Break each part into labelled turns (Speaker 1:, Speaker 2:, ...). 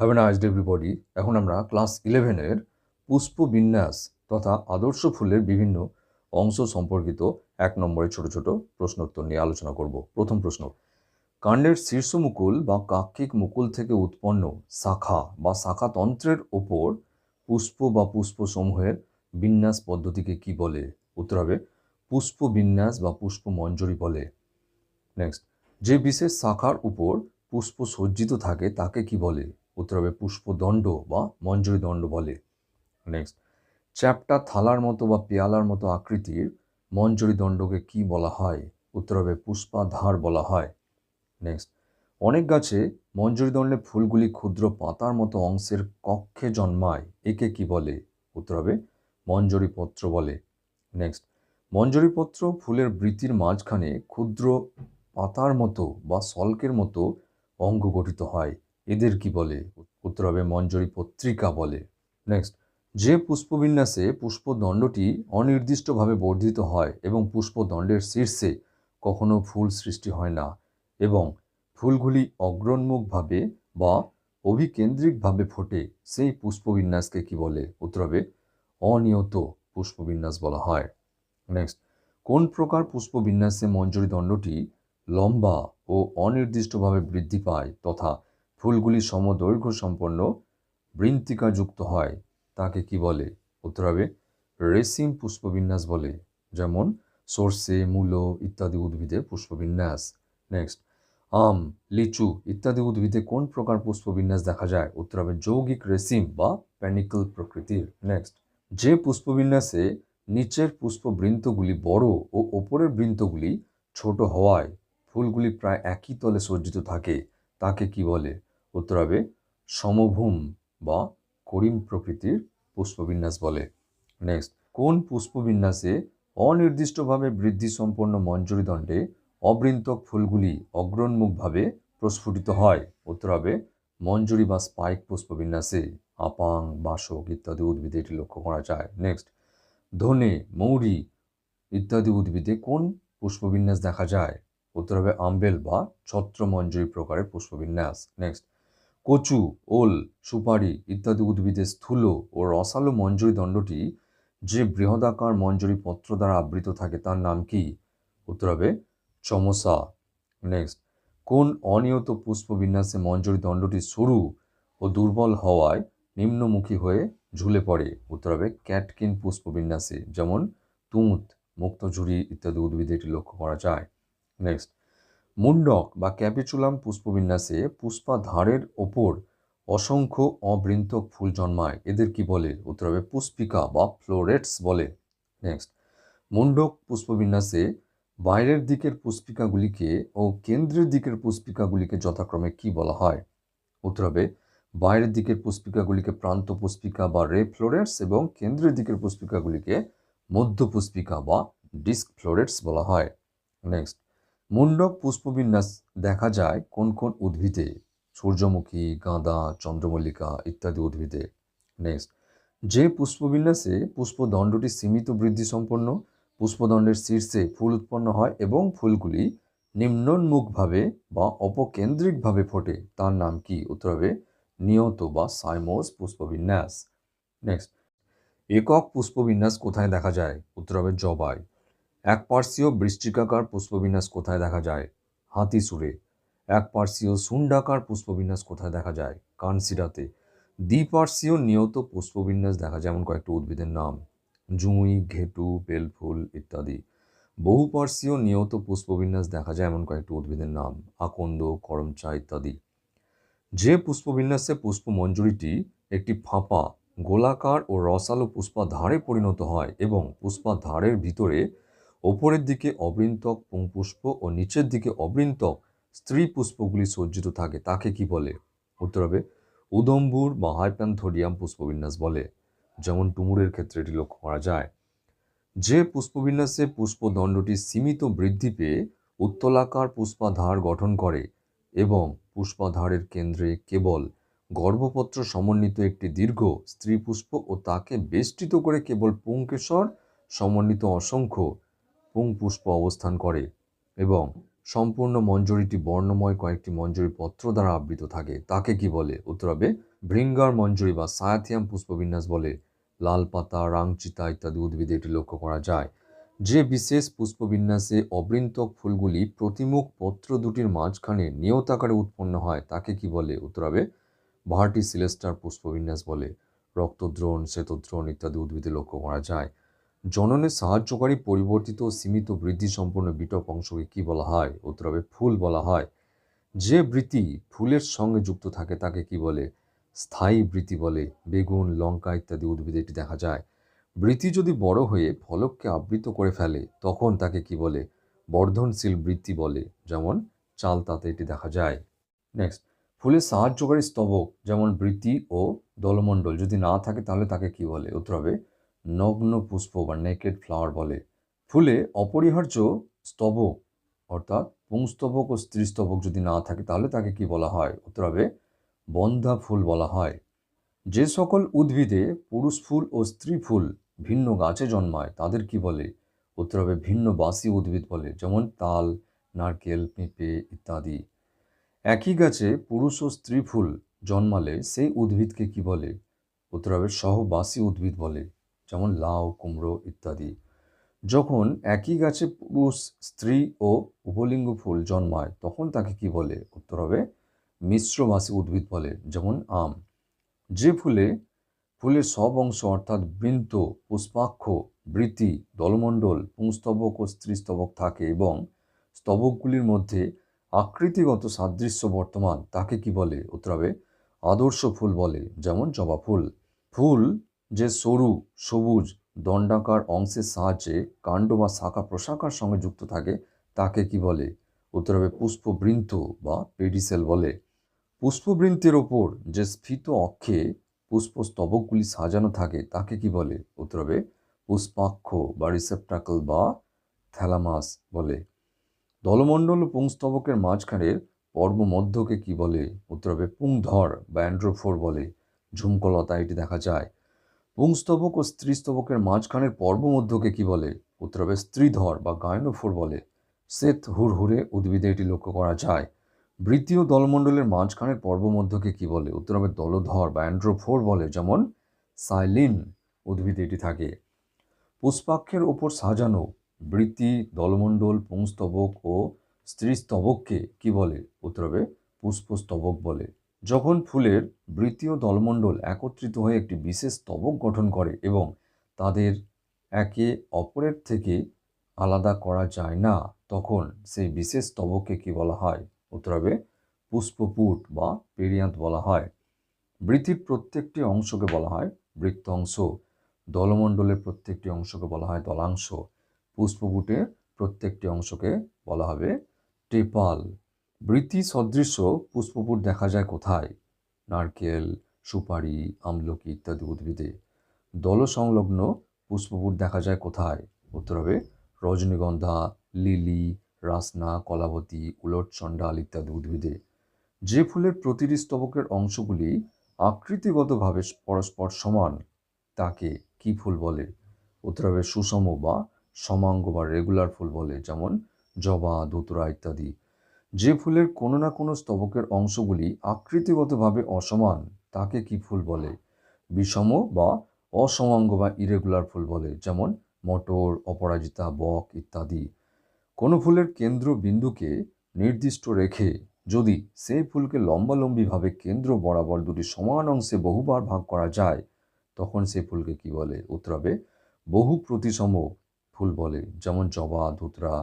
Speaker 1: Have nice day everybody এখন আমরা class ইলেভেনের পুষ্প বিন্যাস তথা আদর্শ ফুলের বিভিন্ন অংশ সম্পর্কিত এক নম্বরে ছোট ছোট প্রশ্নোত্তর নিয়ে আলোচনা করব। প্রথম প্রশ্ন, কাণ্ডের শীর্ষ মুকুল বা কাক্ষিক মুকুল থেকে উৎপন্ন শাখা বা শাখাতন্ত্রের ওপর পুষ্প বা পুষ্পসমূহের বিন্যাস পদ্ধতিকে কি বলে? উত্তর হবে, পুষ্প বিন্যাস বা পুষ্প মঞ্জরি বলে। নেক্সট যে বিশেষ শাখার উপর পুষ্প সজ্জিত থাকে তাকে কি বলে? উত্তর হবে পুষ্পদণ্ড বা মঞ্জরি দণ্ড বলে। নেক্সট চ্যাপটা থালার মতো বা পেয়ালার মতো আকৃতির মঞ্জরি দণ্ডকে কি বলা হয়? উত্তর হবে পুষ্পাধার বলা হয়। নেক্সট অনেক গাছে মঞ্জরি দণ্ডে ফুলগুলি ক্ষুদ্র পাতার মতো অংশের কক্ষে জন্মায়, একে কি বলে? উত্তর হবে মঞ্জরি পত্র বলে। নেক্সট মঞ্জরি পত্র ফুলের বৃতির মাঝখানে ক্ষুদ্র পাতার মতো বা সল্কের মতো অঙ্গ গঠিত হয়। এদের কি বলে? উত্তর হবে মঞ্জরি পত্রিকা বলে। নেক্সট যে পুষ্পবিন্যাসে পুষ্পদণ্ডটি অনির্দিষ্টভাবে বর্ধিত হয় এবং পুষ্পদণ্ডের শীর্ষে কখনো ফুল সৃষ্টি হয় না এবং ফুলগুলি অগ্রন্মুখভাবে বা অভিকেন্দ্রিকভাবে ফোটে, সেই পুষ্পবিন্যাসকে কি বলে? উত্তর হবে অনিয়ত পুষ্পবিন্যাস বলা হয়। নেক্সট কোন প্রকার পুষ্পবিন্যাসে মঞ্জরি দণ্ডটি লম্বা ও অনির্দিষ্টভাবে বৃদ্ধি পায় তথা ফুলগুলি সমদৈর্ঘ্য সম্পন্ন বৃন্তিকাযুক্ত হয়। তাকে কি বলে? উত্তর হবে, রেসিম পুষ্পবিন্যাস বলে, যেমন সর্ষে, মূলো ইত্যাদি উদ্ভিদের পুষ্পবিন্যাস। নেক্সট আম, লিচু ইত্যাদি উদ্ভিদে কোন প্রকার পুষ্পবিন্যাস দেখা যায়? উত্তর হবে, যৌগিক রেসিম বা প্যানিকল প্রকৃতির। নেক্সট যে পুষ্পবিন্যাসে নিচের পুষ্পবৃন্তগুলি বড় ও ওপরের বৃন্তগুলি ছোট হওয়ায় ফুলগুলি প্রায় একই তলে সজ্জিত থাকে, তাকে কি বলে? উত্তর হবে সমভূম বা করিম প্রকৃতির পুষ্পবিন্যাস বলে। নেক্সট কোন পুষ্পবিন্যাসে অনির্দিষ্টভাবে বৃদ্ধি সম্পন্ন মঞ্জরি দণ্ডে অবৃন্তক ফুলগুলি অগ্রন্মুখভাবে প্রস্ফুটিত হয়? উত্তর হবে মঞ্জরি বা স্পাইক পুষ্পবিন্যাসে। আপাং, বাসক ইত্যাদি উদ্ভিদে এটি লক্ষ্য করা যায়। নেক্সট ধনে, মৌরি ইত্যাদি উদ্ভিদে কোন পুষ্পবিন্যাস দেখা যায়? উত্তর হবে আম্বেল বা ছত্রমঞ্জরি প্রকারের পুষ্পবিন্যাস। নেক্সট কচু, ওল, সুপারি ইত্যাদি উদ্ভিদের স্থূল ও রসালো মঞ্জরি দণ্ডটি যে বৃহদাকার মঞ্জরি পত্র দ্বারা আবৃত থাকে তার নাম কি? উত্তর হবে, চমসা। নেক্সট কোন অনিয়ত পুষ্পবিন্যাসে মঞ্জরি দণ্ডটি সরু ও দুর্বল হওয়ায় নিম্নমুখী হয়ে ঝুলে পড়ে? উত্তর হবে, ক্যাটকিন পুষ্পবিন্যাসে যেমন তুঁত মুক্তঝুরি ইত্যাদি উদ্ভিদে এটি লক্ষ্য করা যায়। নেক্সট মুন্ডক বা ক্যাপিচুলাম পুষ্পবিন্যাসে পুষ্পাধারের ওপর অসংখ্য অবৃন্তক ফুল জন্মায়। এদের কি বলে? উত্তর হবে পুষ্পিকা বা ফ্লোরেটস বলে। নেক্সট মুন্ডক পুষ্পবিন্যাসে বাইরের দিকের পুষ্পিকাগুলিকে ও কেন্দ্রের দিকের পুষ্পিকাগুলিকে যথাক্রমে কি বলা হয়? উত্তর হবে বাইরের দিকের পুষ্পিকাগুলিকে প্রান্ত পুষ্পিকা বা রে ফ্লোরেটস এবং কেন্দ্রের দিকের পুষ্পিকাগুলিকে মধ্য পুষ্পিকা বা ডিস্ক ফ্লোরেটস বলা হয়। নেক্সট মুন্ডক পুষ্পবিন্যাস দেখা যায় কোন কোন উদ্ভিদে? সূর্যমুখী, গাঁদা, চন্দ্রমল্লিকা ইত্যাদি উদ্ভিদে। নেক্সট যে পুষ্পবিন্যাসে পুষ্পদণ্ডটি সীমিত বৃদ্ধি সম্পন্ন, পুষ্পদণ্ডের শীর্ষে ফুল উৎপন্ন হয় এবং ফুলগুলি নিম্নোন্মুখভাবে বা অপকেন্দ্রিকভাবে ফোটে, তার নাম কি? উত্তর হবে নিয়ত বা সাইমোস পুষ্পবিন্যাস। নেক্সট একক পুষ্পবিন্যাস কোথায় দেখা যায়? উত্তর হবে জবাই। এক পার্শ্বীয় বৃষ্টিকাকার পুষ্পবিন্যাস কোথায় দেখা যায়? হাতিসুরে এক পার্শ্বীয় সুন্ডাকার পুষ্পবিন্যাস কোথায় দেখা যায়? কানসিরাতে। দ্বিপার্শ্বীয় নিয়ত পুষ্পবিন্যাস দেখা যায় এমন কয়েকটি উদ্ভিদের নাম। জুঁই, ঘেটু, বেলফুল ইত্যাদি। বহুপার্শ্বীয় নিয়ত পুষ্পবিন্যাস দেখা যায় এমন কয়েকটি উদ্ভিদের নাম। আকন্দ, করমচা ইত্যাদি। যে পুষ্পবিন্যাসে পুষ্পমঞ্জুরিটি একটি ফাঁপা, গোলাকার ও রসালো পুষ্পাধারে পরিণত হয় এবং পুষ্পাধারের ভিতরে ওপরের দিকে অবৃন্তক পুংপুষ্প ও নিচের দিকে অবৃন্তক স্ত্রী পুষ্পগুলি সজ্জিত থাকে, তাকে কি বলে? উত্তর হবে, উদম্বুর বা হাইপ্যান্থোডিয়াম পুষ্পবিন্যাস বলে, যেমন ডুমুরের ক্ষেত্রে এটি লক্ষ্য করা যায়। যে পুষ্পবিন্যাসে পুষ্পদণ্ডটি সীমিত বৃদ্ধি পেয়ে উত্তলাকার পুষ্পাধার গঠন করে এবং পুষ্পাধারের কেন্দ্রে কেবল গর্ভপত্র সমন্বিত একটি দীর্ঘ স্ত্রী পুষ্প ও তাকে বেষ্টিত করে কেবল পুংকেশর সমন্বিত অসংখ্য পুংপুষ্প অবস্থান করে এবং সম্পূর্ণ মঞ্জরিটি বর্ণময় কয়েকটি মঞ্জরি পত্র দ্বারা আবৃত থাকে। তাকে কি বলে? উত্তর হবে, ভৃঙ্গার মঞ্জরি বা সায়াথিয়াম পুষ্পবিন্যাস বলে লাল পাতা, রাংচিতা ইত্যাদি উদ্ভিদে এটি লক্ষ্য করা যায়। যে বিশেষ পুষ্পবিন্যাসে অবৃন্তক ফুলগুলি প্রতিমুখ পত্র দুটির মাঝখানে নিয়তাকারে উৎপন্ন হয়, তাকে কি বলে? উত্তর হবে, ভার্টি সিলেস্টার পুষ্পবিন্যাস বলে। রক্তদ্রোণ, শ্বেতদ্রোণ ইত্যাদি উদ্ভিদে লক্ষ্য করা যায়। জননে সাহায্যকারী পরিবর্তিত সীমিত বৃদ্ধি সম্পন্ন বিটপ অংশকে কি বলা হয়? উত্তর হবে ফুল বলা হয়। যে বৃত্তি ফুলের সঙ্গে যুক্ত থাকে তাকে কি বলে? স্থায়ী বৃত্তি বলে। বেগুন, লঙ্কা ইত্যাদি উদ্ভিদে এটি দেখা যায়। বৃত্তি যদি বড় হয়ে ফলককে আবৃত করে ফেলে, তখন তাকে কি বলে? বর্ধনশীল বৃত্তি বলে। যেমন চাল তাতে এটি দেখা যায়। নেক্সট ফুলের সাহায্যকারী স্তবক যেমন বৃত্তি ও দলমণ্ডল যদি না থাকে তাহলে তাকে কি বলে? উত্তর হবে নগ্ন পুষ্প বা নেকেড ফ্লাওয়ার বলে। ফুলে অপরিহার্য স্তবক, অর্থাৎ পুংস্তবক ও স্ত্রীস্তবক যদি না থাকে তাহলে তাকে কি বলা হয়? উত্তর হবে বন্ধা ফুল বলা হয়। যে সকল উদ্ভিদে পুরুষ ফুল ও স্ত্রী ফুল ভিন্ন গাছে জন্মায়, তাদের কি বলে? উত্তর হবে ভিন্ন বাসি উদ্ভিদ বলে, যেমন তাল, নারকেল, পেঁপে ইত্যাদি। একই গাছে পুরুষ ও স্ত্রী ফুল জন্মালে সেই উদ্ভিদকে কি বলে? উত্তর হবে সহবাসী উদ্ভিদ বলে। যেমন লাউ, কুমড়ো ইত্যাদি। যখন একই গাছে পুরুষ, স্ত্রী ও উপলিঙ্গ ফুল জন্মায়, তখন তাকে কি বলে? উত্তর হবে মিশ্রবাসী উদ্ভিদ বলে, যেমন আম। যে ফুলে, ফুলের সব অংশ, অর্থাৎ বৃন্ত, পুষ্পাক্ষ, বৃত্তি, দলমণ্ডল, পুংস্তবক ও স্ত্রীস্তবক থাকে এবং স্তবকগুলির মধ্যে আকৃতিগত সাদৃশ্য বর্তমান, তাকে কি বলে? উত্তর হবে, আদর্শ ফুল বলে, যেমন জবা ফুল। ফুল যে সরু, সবুজ, দণ্ডাকার অংশের সাহায্যে কাণ্ড বা শাখা প্রশাখার সঙ্গে যুক্ত থাকে, তাকে কি বলে? উত্তর হবে পুষ্পবৃন্ত বা পেডিসেল বলে। পুষ্পবৃন্তের ওপর যে স্ফীত অক্ষে পুষ্পস্তবকগুলি সাজানো থাকে, তাকে কি বলে? উত্তর হবে পুষ্পাক্ষ বা রিসেপ্টাকল বা থ্যালামাস বলে। দলমণ্ডল ও পুংস্তবকের মাঝখানের পর্ব মধ্যকে কি বলে? উত্তর হবে পুংধর বা অ্যান্ড্রোফোর বলে। ঝুমকলতা এটি দেখা যায়। পুংস্তবক ও স্ত্রীস্তবকের মাঝখানের পর্ব মধ্যকে কি বলে? উত্তর হবে স্ত্রীধর বা গায়নোফোর বলে। শ্বেত হুড়হুড়ে উদ্ভিদে এটি লক্ষ্য করা যায়। বৃত্তীয় দলমণ্ডলের মাঝখানের পর্ব মধ্যকে কি বলে? উত্তর হবে দলধর বা অ্যান্ড্রোফোর বলে, যেমন সাইলিন উদ্ভিদে এটি থাকে। পুষ্পাক্ষের ওপর সাজানো বৃত্তি, দলমণ্ডল, পুংস্তবক ও স্ত্রীস্তবককে কি বলে? উত্তর হবে পুষ্পস্তবক বলে। যখন ফুলের বৃত্তীয় দলমণ্ডল একত্রিত হয়ে একটি বিশেষ স্তবক গঠন করে এবং তাদের একে অপরের থেকে আলাদা করা যায় না, তখন সেই বিশেষ স্তবককে কি বলা হয়? উত্তর হবে পুষ্পপুট বা পেরিয়ান্ত বলা হয়। বৃত্তির প্রত্যেকটি অংশকে বলা হয় বৃত্ত অংশ দলমণ্ডলের প্রত্যেকটি অংশকে বলা হয় দলাংশ। পুষ্পপুটের প্রত্যেকটি অংশকে বলা হবে টেপাল। বৃত্তি সদৃশ্য পুষ্পপুট দেখা যায় কোথায়? নারকেল, সুপারি, আমলকি ইত্যাদি উদ্ভিদে। দল সংলগ্ন পুষ্পপুট দেখা যায় কোথায়? উত্তর হবে রজনীগন্ধা, লিলি, রাসনা, কলাবতী, উলটচণ্ডাল ইত্যাদি উদ্ভিদে। যে ফুলের প্রতিটি স্তবকের অংশগুলি আকৃতিগতভাবে পরস্পর সমান, তাকে কি ফুল বলে? উত্তর হবে সুষম বা সমাঙ্গ বা রেগুলার ফুল বলে, যেমন জবা ধুতরা ইত্যাদি। যে ফুলের কোনো না কোনো স্তবকের অংশগুলি আকৃতিগতভাবে অসমান, তাকে কি ফুল বলে? বিষম বা অসমাঙ্গ বা ইরেগুলার ফুল বলে, যেমন মটর, অপরাজিতা, বক ইত্যাদি। কোনো ফুলের কেন্দ্র বিন্দুকে নির্দিষ্ট রেখে যদি সেই ফুলকে লম্বালম্বিভাবে কেন্দ্র বরাবর দুটি সমান অংশে বহুবার ভাগ করা যায়, তখন সেই ফুলকে কি বলে? উত্তর হবে বহু প্রতিসম ফুল বলে, যেমন জবা, ধুতরা,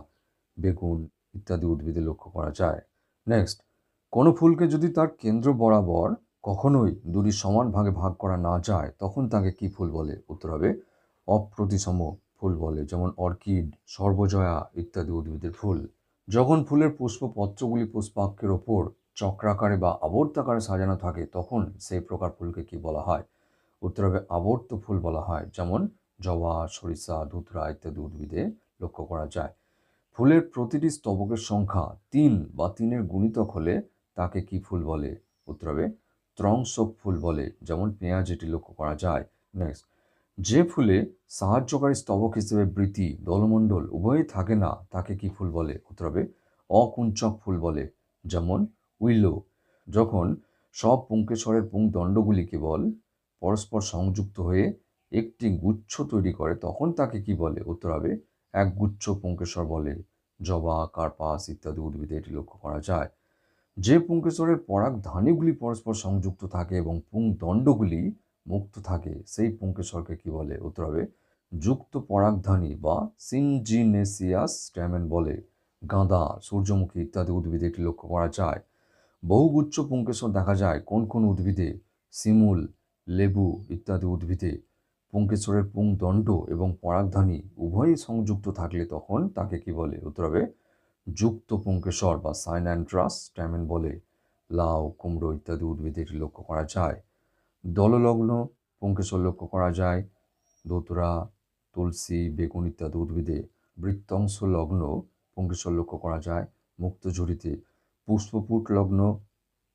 Speaker 1: বেগুন ইত্যাদি উদ্ভিদে লক্ষ্য করা যায়। নেক্সট কোনো ফুলকে যদি তার কেন্দ্র বরাবর কখনোই দুটি সমান ভাগে ভাগ করা না যায়, তখন তাকে কি ফুল বলে? উত্তর হবে, অপ্রতিসম ফুল বলে, যেমন অর্কিড, সর্বজয়া ইত্যাদি উদ্ভিদের ফুল। যখন ফুলের পুষ্পপত্রগুলি পুষ্পাক্ষের ওপর চক্রাকারে বা আবর্তাকারে সাজানো থাকে, তখন সেই প্রকার ফুলকে কি বলা হয়? উত্তর হবে, আবর্ত ফুল বলা হয়, যেমন জবা, সরিষা, ধুতরা ইত্যাদি উদ্ভিদে লক্ষ্য করা যায়। ফুলের প্রতিটি স্তবকের সংখ্যা তিন বা তিনের গুণিতক হলে তাকে কি ফুল বলে? উত্তর হবে ত্রংশক ফুল বলে, যেমন পেঁয়াজ এটি লক্ষ্য করা যায়। নেক্সট যে ফুলে সাহায্যকারী স্তবক হিসেবে বৃতি দলমণ্ডল উভয়ই থাকে না, তাকে কি ফুল বলে? উত্তর হবে, অকুঞ্চক ফুল বলে, যেমন উইলো। যখন সব পুঙ্কেশ্বরের পুংদণ্ডগুলি কেবল পরস্পর সংযুক্ত হয়ে একটি গুচ্ছ তৈরি করে, তখন তাকে কি বলে? উত্তর হবে একগুচ্ছ পুঙ্কেশ্বর বলে জবা, কার্পাস ইত্যাদি উদ্ভিদে এটি লক্ষ্য করা যায়। যে পুঙ্কেশ্বরের পরাগ ধানীগুলি পরস্পর সংযুক্ত থাকে এবং পুংদণ্ডগুলি মুক্ত থাকে, সেই পুঙ্কেশ্বরকে কি বলে? উত্তর হবে, যুক্ত পরাগধানী বা সিনজিনেসিয়াস স্ট্যামেন বলে। গাঁদা, সূর্যমুখী ইত্যাদি উদ্ভিদে এটি লক্ষ্য করা যায়। বহুগুচ্ছ পুঙ্কেশ্বর দেখা যায় কোন কোন উদ্ভিদে, শিমুল, লেবু ইত্যাদি উদ্ভিদে পুঙ্কেশ্বরের পুংদণ্ড এবং পরাগধানী উভয়ই সংযুক্ত থাকলে তখন তাকে কি বলে? উত্তর হবে, যুক্ত পুঙ্কেশ্বর বা সাইন্যান্ট্রাস স্ট্যামেন বলে। লাউ, কুমড়ো ইত্যাদি উদ্ভিদে এটি লক্ষ্য করা যায়। দললগ্ন পুঙ্কেশ্বর লক্ষ্য করা যায়। দোতরা, তুলসী, বেগুন ইত্যাদি উদ্ভিদে বৃত্তাংশ লগ্ন পুঙ্কেশ্বর লক্ষ্য করা যায়। মুক্তঝুরিতে পুষ্পপুট লগ্ন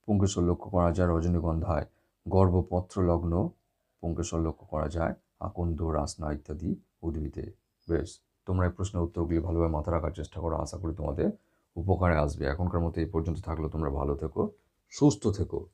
Speaker 1: পুঙ্কেশ্বর লক্ষ্য করা যায়। রজনীগন্ধায় গর্ভপত্র লগ্ন পুঙ্কেশ্বর লক্ষ্য করা যায়। আকন্দ, রাসনা ইত্যাদি উদ্ভিদে বেশ, তোমরা এই প্রশ্নের উত্তরগুলি ভালোভাবে মাথা রাখার চেষ্টা করো। আশা করি তোমাদের উপকারে আসবে। এখনকার মতো এই পর্যন্ত থাকলে। তোমরা ভালো থেকো, সুস্থ থেকো।